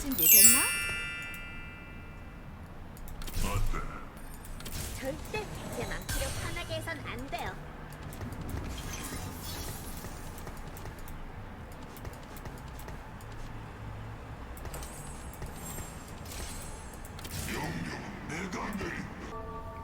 준비 됐나? 어때? 절대 제 맘대로 편하게 해선 안 돼요. 내가 내린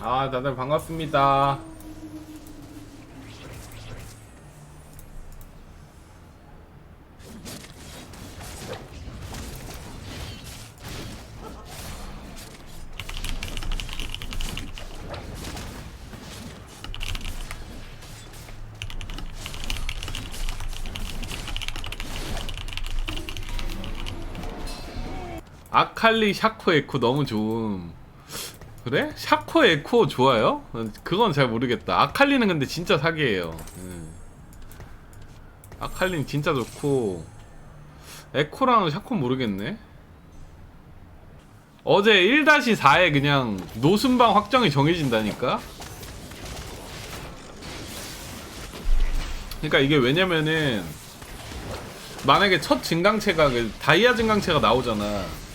아 다들 반갑습니다 아칼리 샤코 에코 너무 좋음 그래? 샤코 에코 좋아요? 그건 잘 모르겠다. 아칼리는 근데 진짜 사기예요. 음. 아칼리는 진짜 좋고 에코랑 샤코 모르겠네. 어제 1-4에 그냥 노순방 확정이 정해진다니까? 그러니까 이게 왜냐면은 만약에 첫 증강체가 그 다이아 증강체가 나오잖아.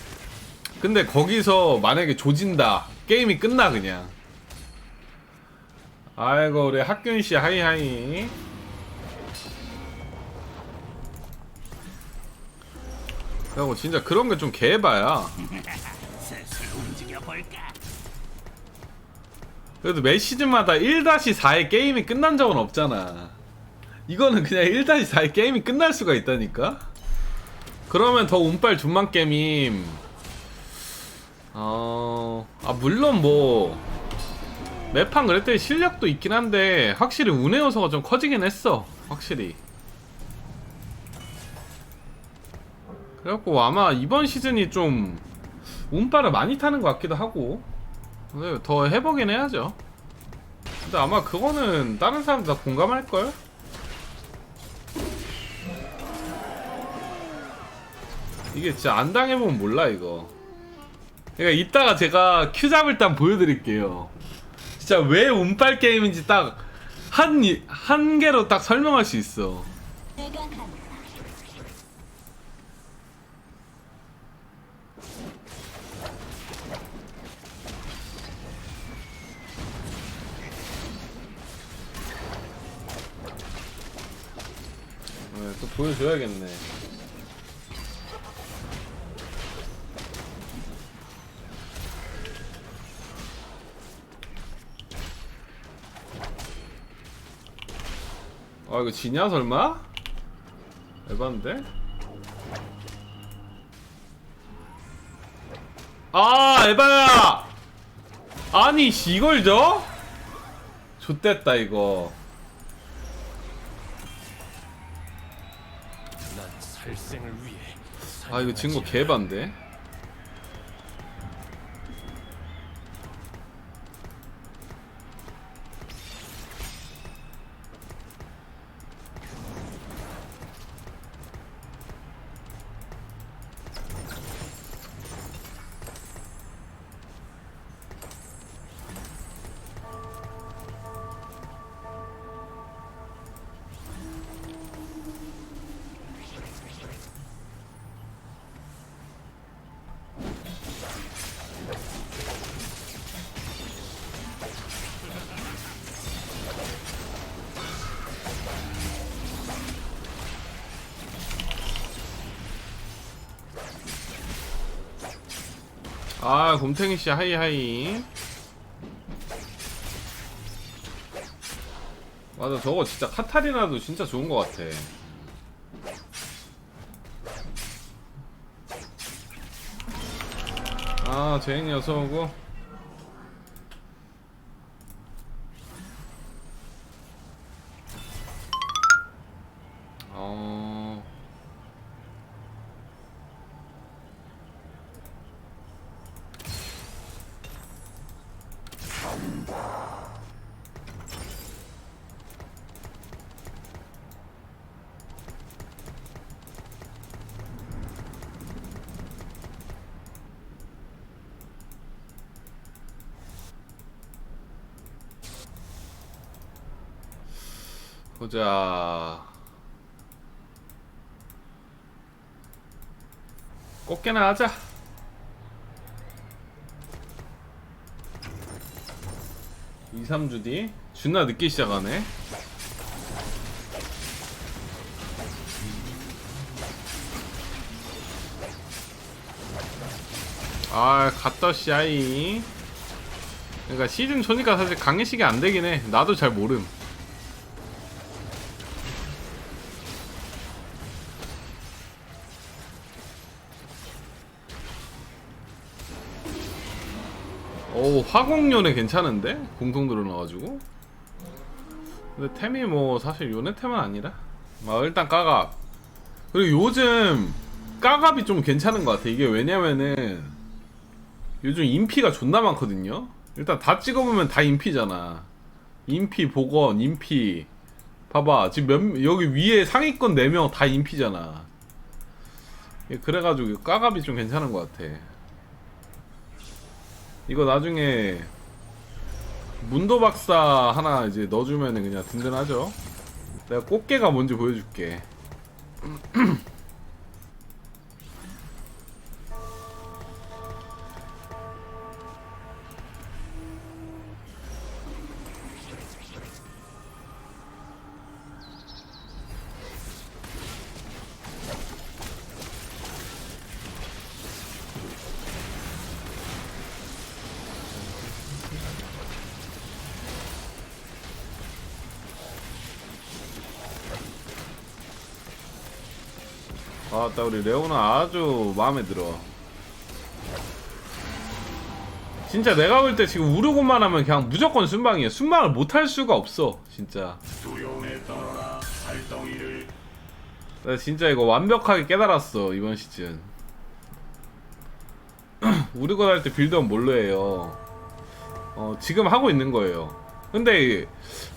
근데 거기서 만약에 조진다 게임이 끝나 그냥. 아이고 우리 학균씨 하이하이. 그리고 진짜 그런 게 좀 개봐야? 그래도 매 시즌마다 1-4에 게임이 끝난 적은 없잖아. 이거는 그냥 1-4에 게임이 끝날 수가 있다니까? 그러면 더 운빨 준만 게임 어... 아 물론 뭐 매판 그랬더니 실력도 있긴 한데 확실히 운의 요소가 좀 커지긴 했어 확실히. 그래갖고 아마 이번 시즌이 좀 운빨을 많이 타는 것 같기도 하고 근데 더 해보긴 해야죠. 근데 아마 그거는 다른 사람들 다 공감할걸? 이게 진짜 안 당해보면 몰라 이거 그러니까 이따가 제가 큐 잡을 때 한번 보여드릴게요. 진짜 왜 운빨 게임인지 딱 한 한 개로 딱 설명할 수 있어. 네, 또 보여줘야겠네. 이거 지냐 설마? 에반데? 아 에바야! 아니 씨, 이걸 줘? 좆됐다 이거 아 이거 진거 개반데? 아 곰탱이씨 하이하이. 맞아 저거 진짜 카타리나도 진짜 좋은 것 같아. 아 제인이 어서오고 보자. 꽃게나 하자. 이 삼 주 뒤? 존나 늦게 시작하네. 아, 갔다 씨아이. 그러니까 시즌 초니까 사실 강의식이 안 되긴 해. 나도 잘 모름. 화공요네 괜찮은데? 공통 들어놔가지고? 근데 템이 뭐 사실 요네 템은 아니라? 아 일단 까갑. 그리고 요즘 까갑이 좀 괜찮은 것 같아. 이게 왜냐면은 요즘 인피가 존나 많거든요? 일단 다 찍어보면 다 인피잖아. 인피 복원 인피. 봐봐. 지금 몇 여기 위에 상위권 4명 다 인피잖아. 예, 그래가지고 까갑이 좀 괜찮은 것 같아 이거 나중에 문도 박사 하나 이제 넣어주면 그냥 든든하죠. 내가 꽃게가 뭔지 보여줄게. 아따 우리 레오나 아주 마음에 들어. 진짜 내가 볼 때 지금 우르고만 하면 그냥 무조건 순방이야. 순방을 못 할 수가 없어. 진짜. 나 진짜 이거 완벽하게 깨달았어 이번 시즌. 우르고 할 때 빌드업 뭘로 해요? 어 지금 하고 있는 거예요. 근데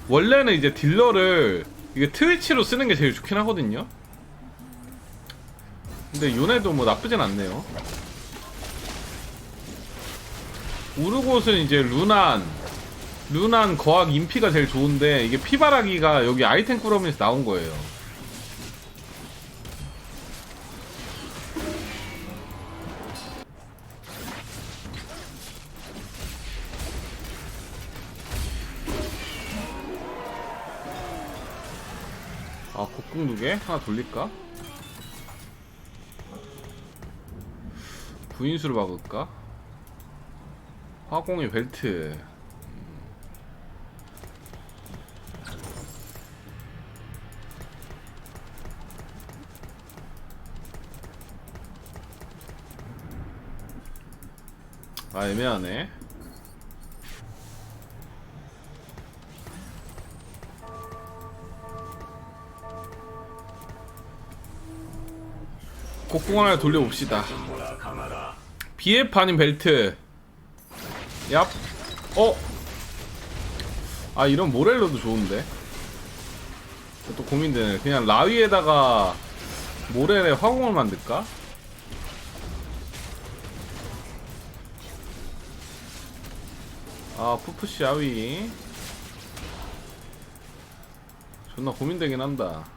원래는 이제 딜러를 이게 트위치로 쓰는 게 제일 좋긴 하거든요. 근데 요네도 뭐 나쁘진 않네요. 우르곳은 이제 루난, 루난 거학 인피가 제일 좋은데 이게 피바라기가 여기 아이템 꾸러미에서 나온 거예요. 아, 곡궁 두 개? 하나 돌릴까? 부인수를 박을까? 화공의 벨트. 아 애매하네. 곡궁 하나 돌려봅시다 BF 아닌 벨트. 얍. 어? 아, 이런 모렐로도 좋은데. 또 고민되네. 그냥 라위에다가 모렐에 화공을 만들까? 아, 푸푸시 아위. 존나 고민되긴 한다.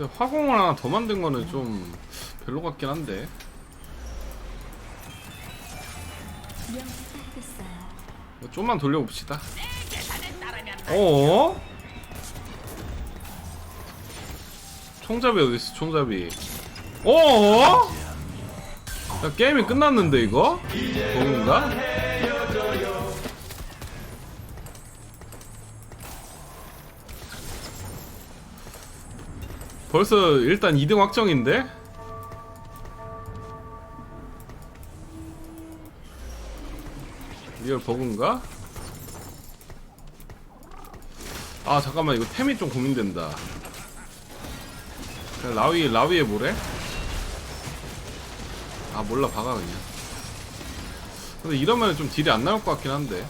근데 화공을 하나 더 만든 거는 좀 별로 같긴 한데. 이거 좀만 돌려봅시다. 어? 총잡이 어딨어, 총잡이. 어? 야, 게임이 끝났는데, 이거? 뭔가? 벌써 일단 2등 확정인데? 리얼 버그인가? 아 잠깐만 이거 템이 좀 고민된다 라위 라위에 뭐래? 아 몰라 박아 그냥 근데 이러면 좀 딜이 안 나올 것 같긴 한데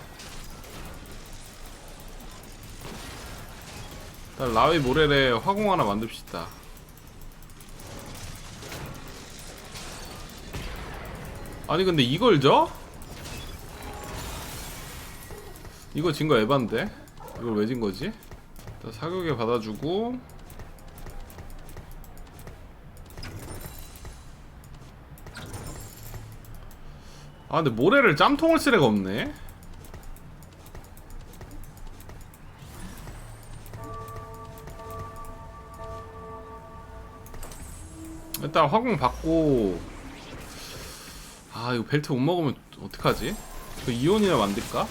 라위 모렐에 화공 하나 만듭시다 아니 근데 이걸 져? 이거 진 거 에반데? 이걸 왜 진 거지? 사격에 받아주고 아 근데 모래를 짬통을 쓸 애가 없네 일단 화공 받고 아 이거 벨트 못 먹으면 어떡하지? 저 이온이나 만들까?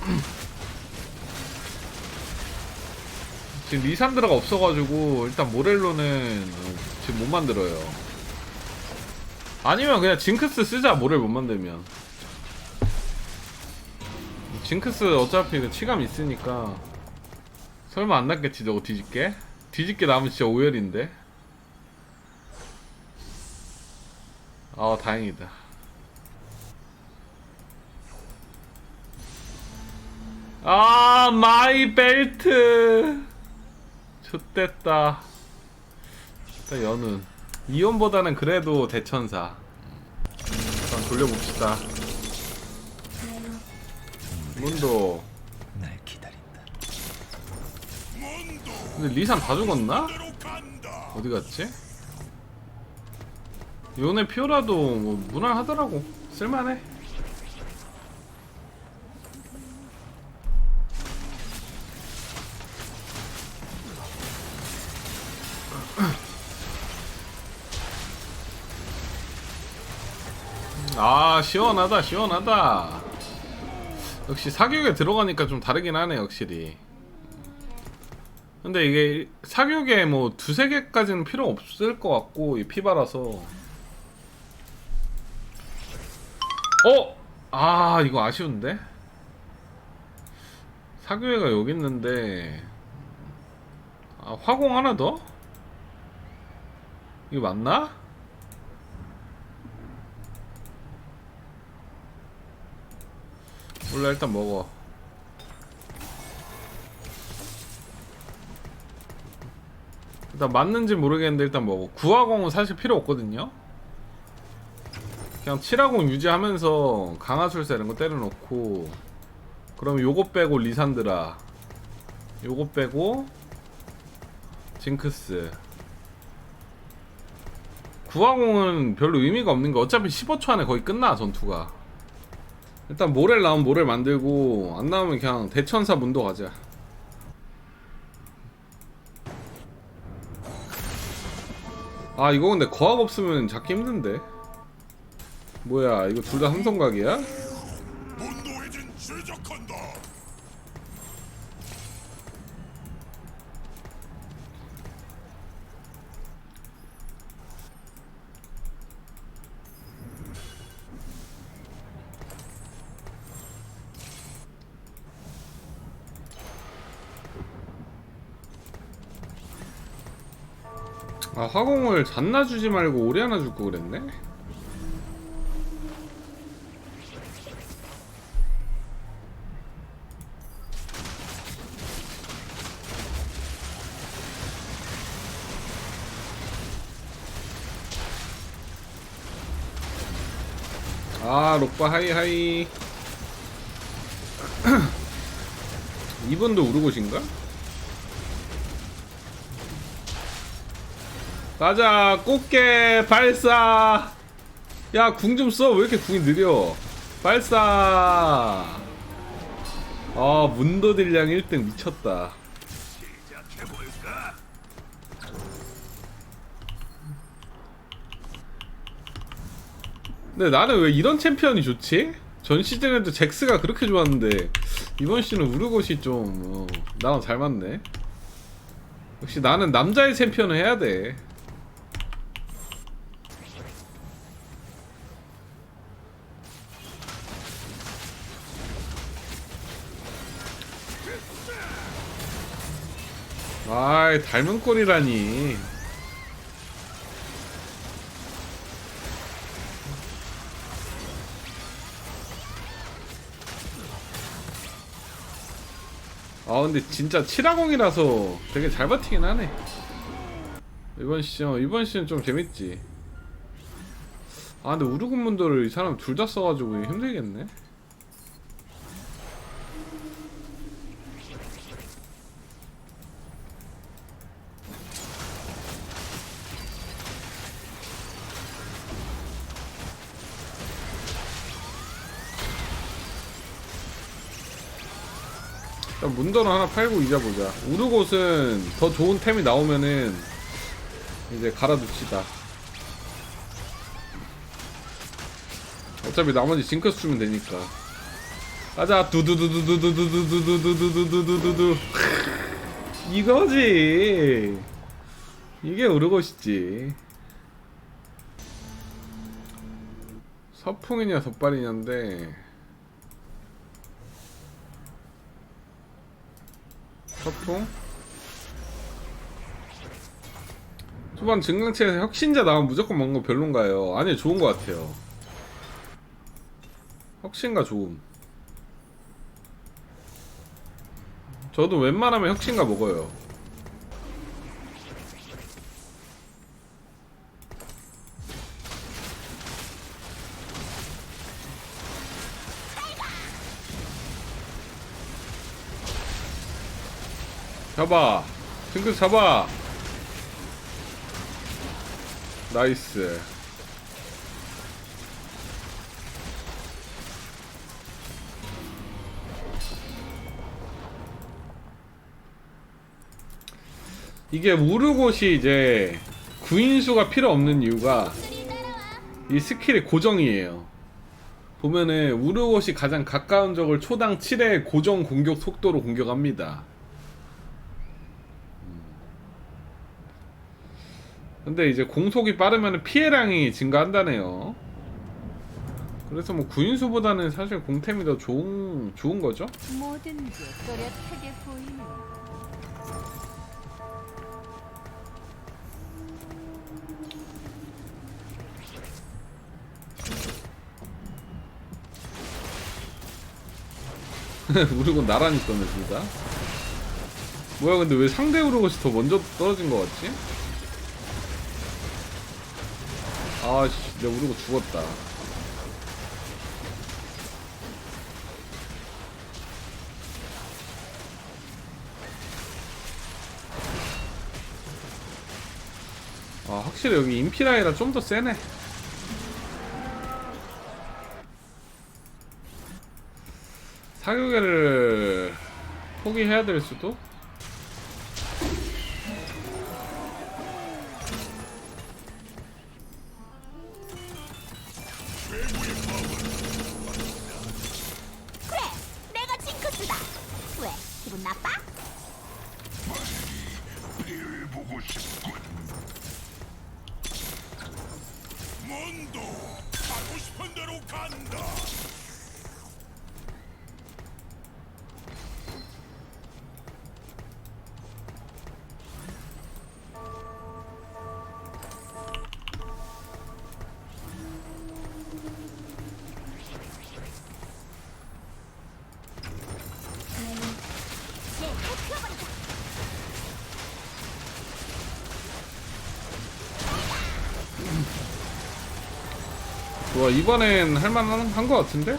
지금 리산드라가 없어가지고 일단 모렐로는 어, 지금 못 만들어요 아니면 그냥 징크스 쓰자 모렐 못 만들면 징크스 어차피 그 치감 있으니까 설마 안 났겠지 저거 뒤집게? 뒤집게 나면 진짜 오열인데 아 다행이다. 아 마이 벨트! 좋됐다. 일단 연운 이온보다는 그래도 대천사. 일단 돌려봅시다. 문도. 근데 리산 다 죽었나? 어디 갔지? 요네 피오라도 뭐 무난하더라고. 쓸만해. 아 시원하다 시원하다. 역시 사격에 들어가니까 좀 다르긴 하네 확실히. 근데 이게 사격에 뭐 두세 개까지는 필요 없을 것 같고 이 피바라서 어? 아 이거 아쉬운데? 사교회가 여기 있는데 아 화공 하나 더? 이거 맞나? 몰라 일단 먹어 일단 맞는지 모르겠는데 일단 먹어 9화공은 사실 필요 없거든요 그냥 7화공 유지하면서 강화술사 이런 거 때려놓고 그럼 요거 빼고 리산드라 요거 빼고 징크스. 9화공은 별로 의미가 없는 게 어차피 15초 안에 거의 끝나 전투가. 일단 모렐 나오면 모렐 만들고 안 나오면 그냥 대천사 문도 가자. 아 이거 근데 거학 없으면 잡기 힘든데 뭐야 이거 둘다 삼성각이야? 아 화공을 잔나 주지 말고 오래 하나 줄 거 그랬네? 아 록바 하이 하이. 이분도 우르고신가? 가자 꽃게 발사. 야 궁 좀 써. 왜 이렇게 궁이 느려? 발사. 아 문도 딜량 1등 미쳤다 시작해볼까? 근데 나는 왜 이런 챔피언이 좋지? 전 시즌에도 잭스가 그렇게 좋았는데 이번 시즌은 우르고시 좀 어, 나랑 잘 맞네. 역시 나는 남자의 챔피언을 해야 돼. 아이 닮은 꼴이라니 아 근데 진짜 7화공이라서 되게 잘 버티긴 하네. 이번 시즌 이번 시즌 좀 재밌지. 아 근데 우르군문도를 이 사람 둘 다 써가지고 힘들겠네 문도는 하나 팔고 잊어보자. 우르곳은 더 좋은 템이 나오면은 이제 갈아둡시다. 어차피 나머지 징크스 주면 되니까. 가자 두두두두두두두두두두두두두두 이거지 이게 우르곳이지 서풍이냐 덧발이냐인데 서풍 초반 증강체에서 혁신자 나오면 무조건 먹는 거 별론가요? 아니 좋은 거 같아요 혁신가 좋음 저도 웬만하면 혁신가 먹어요. 잡아. 징크 잡아. 나이스. 이게 우르곳이 이제 구인수가 필요 없는 이유가 이 스킬이 고정이에요. 보면은 우르곳이 가장 가까운 적을 초당 7의 고정 공격 속도로 공격합니다. 근데 이제 공속이 빠르면 피해량이 증가한다네요. 그래서 뭐 구인수보다는 사실 공템이 더 좋은 좋은 거죠? 모든 게 또렷하게. 우르고 나란히 떠네 둘 다. 뭐야 근데 왜 상대 우르고이 더 먼저 떨어진 것 같지? 아씨 내 우르고 죽었다. 아 확실히 여기 인피라이라 좀 더 세네. 사교계를 포기해야 될 수도? 좋아 이번엔 할만한 한것 같은데?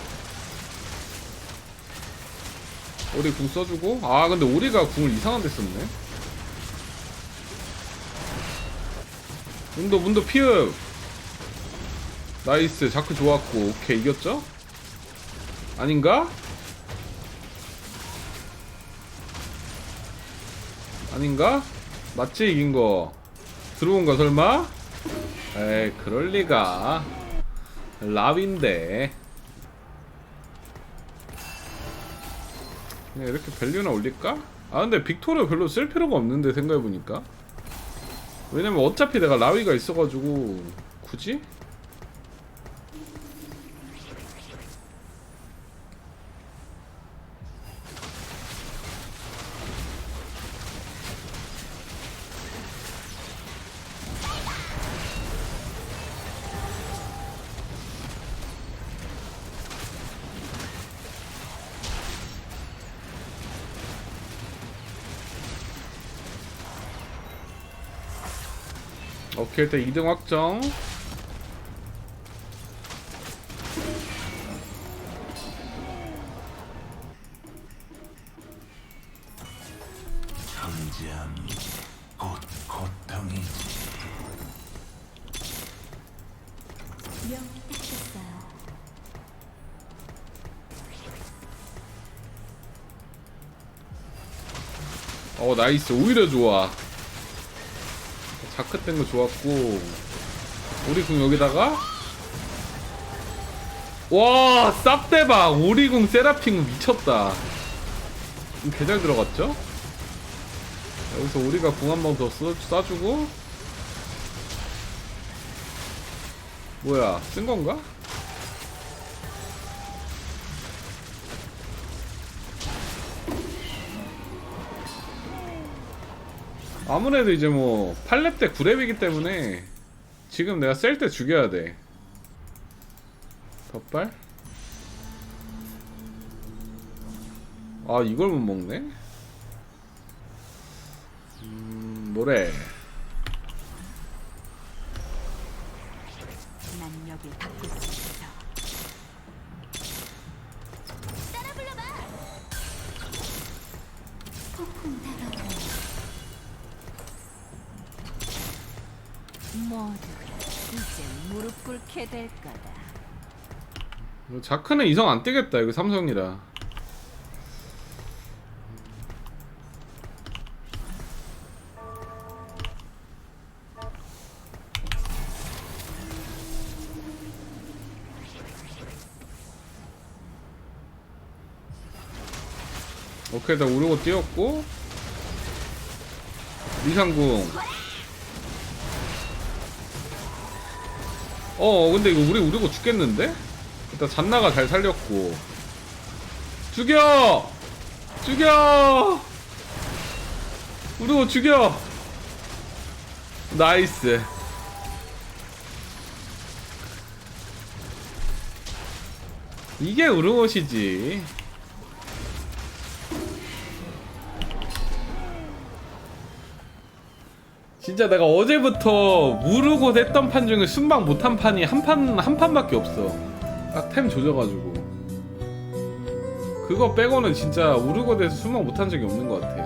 오리 궁 써주고 아 근데 오리가 궁을 이상한 데 썼네 문도 문도 피읍 나이스 자크 좋았고 오케이 이겼죠? 아닌가? 아닌가? 맞지 이긴 거 들어온 거 설마? 에이 그럴 리가 라비인데 그냥 이렇게 밸류나 올릴까? 아 근데 빅토르 별로 쓸 필요가 없는데 생각해보니까 왜냐면 어차피 내가 라위가 있어가지고 굳이? 오케이 일단 2등 확정 어, 나이스. 오히려 좋아. 자크 뗀거 좋았고 우리 궁 여기다가 와 쌉대박 오리궁 세라핀 미쳤다 개잘 들어갔죠? 여기서 우리가 궁 한 번 더 쏴주고 뭐야 쓴 건가? 아무래도 이제 뭐 8렙 때 9렙이기 때문에 지금 내가 셀 때 죽여야 돼 덧발? 아 이걸 못 먹네? 음 노래 난 여길 갖고 꿇게 될 거다. 자크는 이성 안 뜨겠다 이거 삼성이라. 오케이 나 우르고 뛰었고. 미상궁 어 근데 이거 우리 우르고 죽겠는데? 일단 잔나가 잘 살렸고 죽여! 죽여! 우르고 죽여! 나이스 이게 우르고시지 진짜 내가 어제부터 무르고 했던 판 중에 순방 못한 판이 한 판 한 판밖에 없어. 딱 템 조져가지고. 그거 빼고는 진짜 우르고대에서 순방 못한 적이 없는 것 같아.